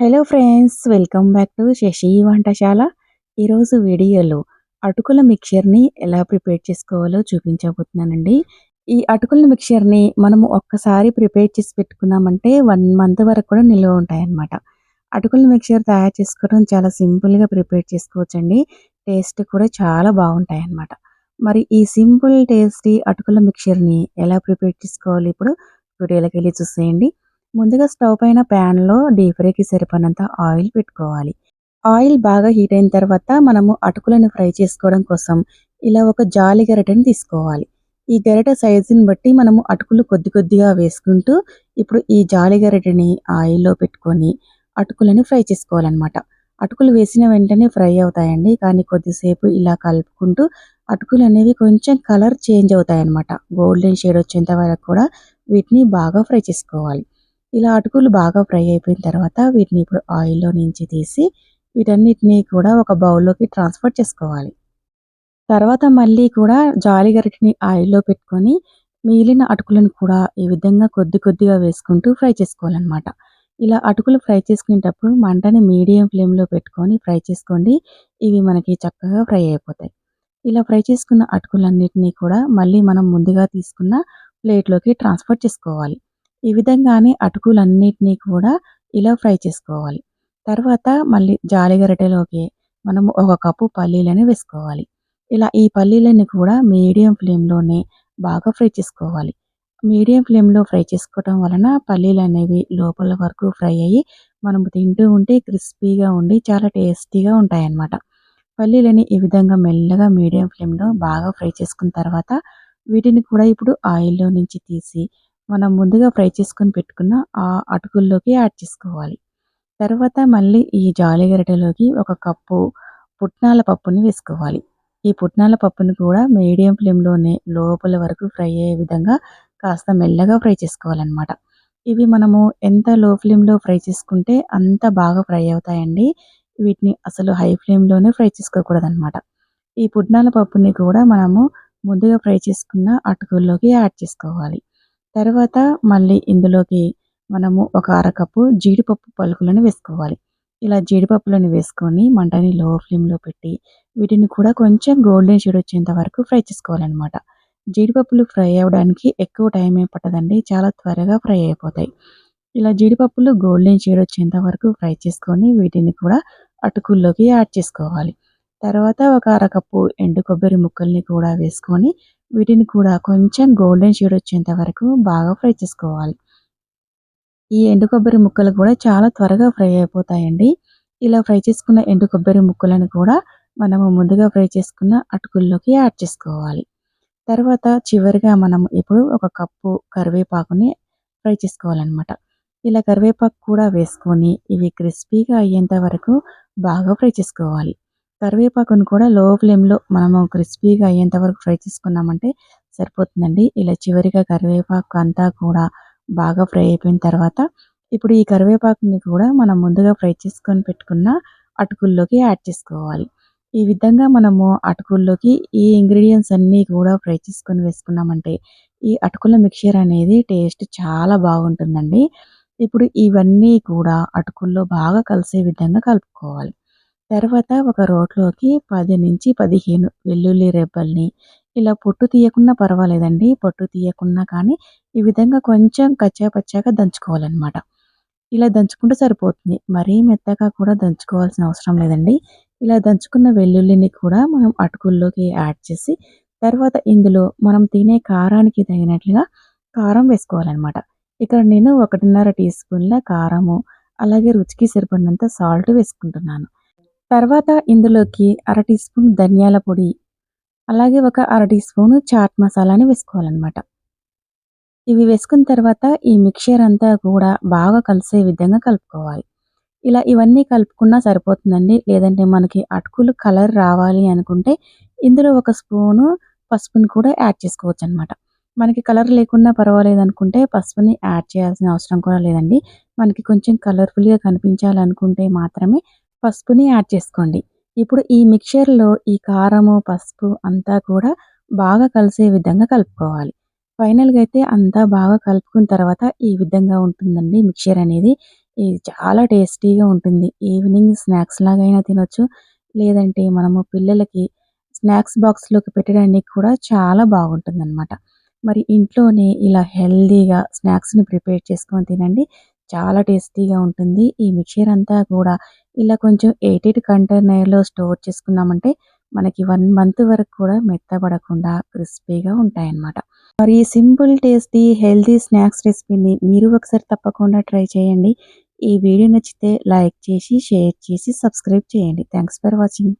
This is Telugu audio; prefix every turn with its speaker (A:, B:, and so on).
A: Hello friends welcome back to Shashi Vantasala. ఈరోజు వీడియోలో అటుకుల మిక్చర్ని ఎలా ప్రిపేర్ చేసుకోవాలో చూపించబోతున్నానండి. ఈ అటుకుల మిక్చర్ని మనము ఒక్కసారి ప్రిపేర్ చేసి పెట్టుకున్నామంటే వన్ మంత్ వరకు కూడా నిల్వ ఉంటాయన్నమాట. అటుకుల మిక్చర్ తయారు చేసుకోవడం చాలా సింపుల్గా ప్రిపేర్ చేసుకోవచ్చండి. టేస్ట్ కూడా చాలా బాగుంటాయి అన్నమాట మరి ఈ సింపుల్ టేస్టీ అటుకుల మిక్చర్ని ఎలా ప్రిపేర్ చేసుకోవాలి ఇప్పుడు వీడియోలోకి వెళ్ళి చూసేయండి. ముందుగా స్టవ్ పైన ప్యాన్లో డీప్ ఫ్రైకి సరిపడినంత ఆయిల్ పెట్టుకోవాలి. ఆయిల్ బాగా హీట్ అయిన తర్వాత మనము అటుకులను ఫ్రై చేసుకోవడం కోసం ఇలా ఒక జాలి గరిటెని తీసుకోవాలి. ఈ గరిట సైజుని బట్టి మనము అటుకులు కొద్ది కొద్దిగా వేసుకుంటూ ఇప్పుడు ఈ జాలి గరిటెని ఆయిల్లో పెట్టుకొని అటుకులని ఫ్రై చేసుకోవాలన్నమాట. అటుకులు వేసిన వెంటనే ఫ్రై అవుతాయండి. కానీ కొద్దిసేపు ఇలా కలుపుకుంటూ అటుకులు అనేవి కొంచెం కలర్ చేంజ్ అవుతాయి అన్నమాట గోల్డెన్ షేడ్ వచ్చేంత వరకు కూడా వీటిని బాగా ఫ్రై చేసుకోవాలి. ఇలా అటుకులు బాగా ఫ్రై అయిపోయిన తర్వాత వీటిని ఇప్పుడు ఆయిల్లో నుంచి తీసి వీటన్నిటిని కూడా ఒక బౌల్లోకి ట్రాన్స్ఫర్ చేసుకోవాలి. తర్వాత మళ్ళీ కూడా జాలి గరిటెని ఆయిల్లో పెట్టుకొని మిగిలిన అటుకులను కూడా ఈ విధంగా కొద్ది కొద్దిగా వేసుకుంటూ ఫ్రై చేసుకోవాలన్నమాట. ఇలా అటుకులు ఫ్రై చేసుకునేటప్పుడు మంటని మీడియం ఫ్లేమ్లో పెట్టుకొని ఫ్రై చేసుకోండి. ఇవి మనకి చక్కగా ఫ్రై అయిపోతాయి. ఇలా ఫ్రై చేసుకున్న అటుకులన్నిటినీ కూడా మళ్ళీ మనం ముందుగా తీసుకున్న ప్లేట్లోకి ట్రాన్స్ఫర్ చేసుకోవాలి. ఈ విధంగానే అటుకులన్నిటినీ కూడా ఇలా ఫ్రై చేసుకోవాలి. తర్వాత మళ్ళీ జాలిగరటలోకి మనం ఒక కప్పు పల్లీలని వేసుకోవాలి. ఇలా ఈ పల్లీలని కూడా మీడియం ఫ్లేమ్లోనే బాగా ఫ్రై చేసుకోవాలి. మీడియం ఫ్లేమ్లో ఫ్రై చేసుకోవటం వలన పల్లీలు అనేవి లోపల వరకు ఫ్రై అయ్యి మనం తింటూ ఉంటే క్రిస్పీగా ఉండి చాలా టేస్టీగా ఉంటాయన్నమాట. పల్లీలని ఈ విధంగా మెల్లగా మీడియం ఫ్లేమ్లో బాగా ఫ్రై చేసుకున్న తర్వాత వీటిని కూడా ఇప్పుడు ఆయిల్లో నుంచి తీసి మనం ముందుగా ఫ్రై చేసుకొని పెట్టుకున్న ఆ అటుకుల్లోకి యాడ్ చేసుకోవాలి. తర్వాత మళ్ళీ ఈ జాలిగరిటెలోకి ఒక కప్పు పుట్నాల పప్పుని వేసుకోవాలి. ఈ పుట్నాల పప్పుని కూడా మీడియం ఫ్లేమ్లోనే లోపల వరకు ఫ్రై అయ్యే విధంగా కాస్త మెల్లగా ఫ్రై చేసుకోవాలన్నమాట. ఇవి మనము ఎంత లో ఫ్లేమ్లో ఫ్రై చేసుకుంటే అంత బాగా ఫ్రై అవుతాయండి. వీటిని అసలు హై ఫ్లేమ్లోనే ఫ్రై చేసుకోకూడదన్నమాట. ఈ పుట్నాల పప్పుని కూడా మనము ముందుగా ఫ్రై చేసుకున్న అటుకుల్లోకి యాడ్ చేసుకోవాలి. తర్వాత మళ్ళీ ఇందులోకి మనము ఒక అరకప్పు జీడిపప్పు పలుకులను వేసుకోవాలి. ఇలా జీడిపప్పులను వేసుకొని మంటని లో ఫ్లేమ్లో పెట్టి వీటిని కూడా కొంచెం గోల్డెన్ షేడ్ వచ్చేంత వరకు ఫ్రై చేసుకోవాలన్నమాట. జీడిపప్పులు ఫ్రై అవ్వడానికి ఎక్కువ టైం ఏం పట్టదండి చాలా త్వరగా ఫ్రై అయిపోతాయి. ఇలా జీడిపప్పులు గోల్డెన్ షేడ్ వచ్చేంత వరకు ఫ్రై చేసుకొని వీటిని కూడా అటుకుల్లోకి యాడ్ చేసుకోవాలి. తర్వాత ఒక అరకప్పు ఎండు కొబ్బరి ముక్కల్ని కూడా వేసుకొని వీటిని కూడా కొంచెం గోల్డెన్ షేడ్ వచ్చేంత వరకు బాగా ఫ్రై చేసుకోవాలి. ఈ ఎండు కొబ్బరి ముక్కలు కూడా చాలా త్వరగా ఫ్రై అయిపోతాయండి. ఇలా ఫ్రై చేసుకున్న ఎండు కొబ్బరి ముక్కలను కూడా మనము ముందుగా ఫ్రై చేసుకున్న అటుకుల్లోకి యాడ్ చేసుకోవాలి. తర్వాత చివరిగా మనం ఇప్పుడు ఒక కప్పు కరివేపాకుని ఫ్రై చేసుకోవాలన్నమాట. ఇలా కరివేపాకు కూడా వేసుకొని ఇవి క్రిస్పీగా అయ్యేంత వరకు బాగా ఫ్రై చేసుకోవాలి. కరివేపాకును కూడా లో ఫ్లేమ్లో మనము క్రిస్పీగా అయ్యేంత వరకు ఫ్రై చేసుకున్నామంటే సరిపోతుందండి. ఇలా చివరిగా కరివేపాకు అంతా కూడా బాగా ఫ్రై అయిపోయిన తర్వాత ఇప్పుడు ఈ కరివేపాకుని కూడా మనం ముందుగా ఫ్రై చేసుకొని పెట్టుకున్న అటుకుల్లోకి యాడ్ చేసుకోవాలి. ఈ విధంగా మనము అటుకుల్లోకి ఈ ఇంగ్రీడియంట్స్ అన్నీ కూడా ఫ్రై చేసుకొని వేసుకున్నామంటే ఈ అటుకుల మిక్చర్ అనేది టేస్ట్ చాలా బాగుంటుందండి. ఇప్పుడు ఇవన్నీ కూడా అటుకుల్లో బాగా కలిసే విధంగా కలుపుకోవాలి. తర్వాత ఒక రోట్లోకి పది నుంచి పదిహేను వెల్లుల్లి రెబ్బల్ని ఇలా పొట్టు తీయకుండా పర్వాలేదండి. పొట్టు తీయకుండా కానీ ఈ విధంగా కొంచెం కచ్చా పచ్చాగా దంచుకోవాలన్నమాట. ఇలా దంచుకుంటే సరిపోతుంది. మరీ మెత్తగా కూడా దంచుకోవాల్సిన అవసరం లేదండి. ఇలా దంచుకున్న వెల్లుల్లిని కూడా మనం అటుకుల్లోకి యాడ్ చేసి తర్వాత ఇందులో మనం తినే కారానికి తగినట్లుగా కారం వేసుకోవాలన్నమాట. ఇక్కడ నేను ఒకటిన్నర టీ స్పూన్ల కారము అలాగే రుచికి సరిపడినంత సాల్ట్ వేసుకుంటున్నాను. తర్వాత ఇందులోకి అర టీ స్పూన్ ధనియాల పొడి అలాగే ఒక అర టీ స్పూన్ చాట్ మసాలాని వేసుకోవాలన్నమాట. ఇవి వేసుకున్న తర్వాత ఈ మిక్చర్ అంతా కూడా బాగా కలిసే విధంగా కలుపుకోవాలి. ఇలా ఇవన్నీ కలుపుకున్నా సరిపోతుందండి. లేదంటే మనకి అటుకులు కలర్ రావాలి అనుకుంటే ఇందులో ఒక స్పూను పసుపుని కూడా యాడ్ చేసుకోవచ్చు అనమాట మనకి కలర్ లేకున్నా పర్వాలేదు అనుకుంటే పసుపుని యాడ్ చేయాల్సిన అవసరం కూడా లేదండి. మనకి కొంచెం కలర్ఫుల్గా కనిపించాలనుకుంటే మాత్రమే పసుపుని యాడ్ చేసుకోండి ఇప్పుడు ఈ మిక్చర్లో ఈ కారము పసుపు అంతా కూడా బాగా కలిసే విధంగా కలుపుకోవాలి ఫైనల్గా అయితే అంతా బాగా కలుపుకున్న తర్వాత ఈ విధంగా ఉంటుందండి మిక్చర్ అనేది ఇది చాలా టేస్టీగా ఉంటుంది. ఈవినింగ్ స్నాక్స్ లాగైనా తినొచ్చు. లేదంటే మనము పిల్లలకి స్నాక్స్ బాక్స్‌లోకి పెట్టడానికి కూడా చాలా బాగుంటుందనమాట. మరి ఇంట్లోనే ఇలా హెల్తీగా స్నాక్స్‌ని ప్రిపేర్ చేసుకొని తినండి. చాలా టేస్టీగా ఉంటుంది. ఈ మిక్చర్ అంతా కూడా ఇలా కొంచెం ఎయిటెడ్ కంటైనర్‌లో స్టోర్ చేసుకున్నామంటే మనకి వన్ మంత్ వరకు కూడా మెత్తబడకుండా క్రిస్పీగా ఉంటాయన్నమాట. మరి ఈ సింపుల్ టేస్టీ హెల్తీ స్నాక్స్ రెసిపీని మీరు ఒకసారి తప్పకుండా ట్రై చేయండి. ఈ వీడియో నచ్చితే లైక్ చేసి, షేర్ చేసి, సబ్స్క్రైబ్ చేయండి. Thanks for watching.